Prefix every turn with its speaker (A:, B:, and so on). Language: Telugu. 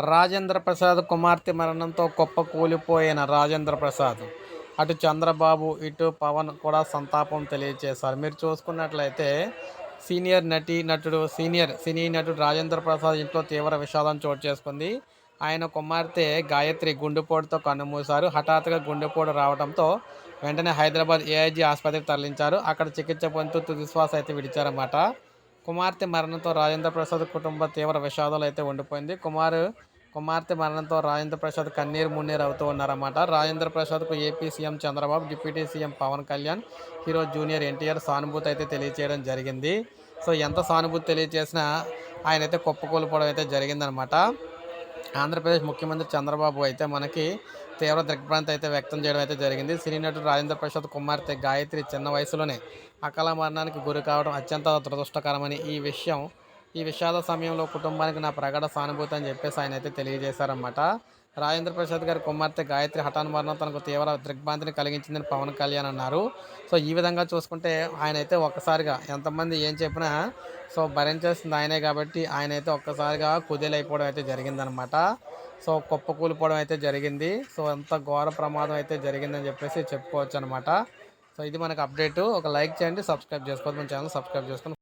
A: రాజేంద్ర ప్రసాద్ కుమార్తె మరణంతో కుప్ప కూలిపోయిన రాజేంద్ర ప్రసాద్ అటు చంద్రబాబు ఇటు పవన్ కూడా సంతాపం తెలియజేశారు మీరు చూసుకున్నట్లయితే సీనియర్ నటి నటుడు సీనియర్ సినీ నటుడు రాజేంద్ర ప్రసాద్ ఇంట్లో తీవ్ర విషాదం చోటు చేసుకుంది. ఆయన కుమార్తె గాయత్రి గుండెపోటుతో కన్నుమూశారు. హఠాత్తుగా గుండెపోటు రావడంతో వెంటనే హైదరాబాద్ ఏఐజీ ఆసుపత్రికి తరలించారు. అక్కడ చికిత్స పొందుతూ తుదిశ్వాస అయితే విడిచారన్నమాట. కుమార్తె మరణంతో రాజేంద్ర ప్రసాద్ కుటుంబ తీవ్ర విషాదాలు అయితే ఉండిపోయింది. కుమారు కుమార్తె మరణంతో రాజేంద్ర ప్రసాద్ కన్నీరు మున్నీరు అవుతూ ఉన్నారన్నమాట. Rajendra ప్రసాద్కు AP CM Chandrababu deputy CM Pawan Kalyan hero junior NTR సానుభూతి అయితే తెలియజేయడం జరిగింది. సో ఎంత సానుభూతి తెలియజేసినా ఆయన అయితే కుప్పకూలిపోవడం అయితే జరిగిందనమాట ఆంధ్రప్రదేశ్ ముఖ్యమంత్రి చంద్రబాబు అయితే మనకి తీవ్ర దిగ్భ్రాంతి అయితే వ్యక్తం చేయడం అయితే జరిగింది. సినీ నటుడు రాజేంద్ర ప్రసాద్ కుమార్తె గాయత్రి చిన్న వయసులోనే అకాల మరణానికి గురి కావడం అత్యంత దురదృష్టకరమని ఈ విషయం ఈ విషాద సమయంలో కుటుంబానికి నా ప్రగాఢ సానుభూతి అని చెప్పేసి ఆయన అయితే తెలియజేశారన్నమాట. రాజేంద్ర ప్రసాద్ గారి కుమార్తె గాయత్రి హఠాన్ మరణం తనకు తీవ్ర దిగ్భ్రాంతిని కలిగించిందని పవన్ కళ్యాణ్ అన్నారు. సో ఈ విధంగా చూసుకుంటే ఆయన అయితే ఒక్కసారిగా ఎంతమంది ఏం చెప్పినా సో భరించేస్తుంది ఆయనే కాబట్టి ఆయన అయితే ఒక్కసారిగా కుదేలైపోవడం అయితే జరిగిందనమాట సో కుప్ప కూలిపోవడం అయితే జరిగింది. సో అంత ఘోర ప్రమాదం అయితే జరిగిందని చెప్పేసి చెప్పుకోవచ్చు అనమాట సో ఇది మనకు అప్డేటు. ఒక లైక్ చేయండి సబ్స్క్రైబ్ చేసుకోవద్దు. మన ఛానల్ సబ్స్క్రైబ్ చేసుకోండి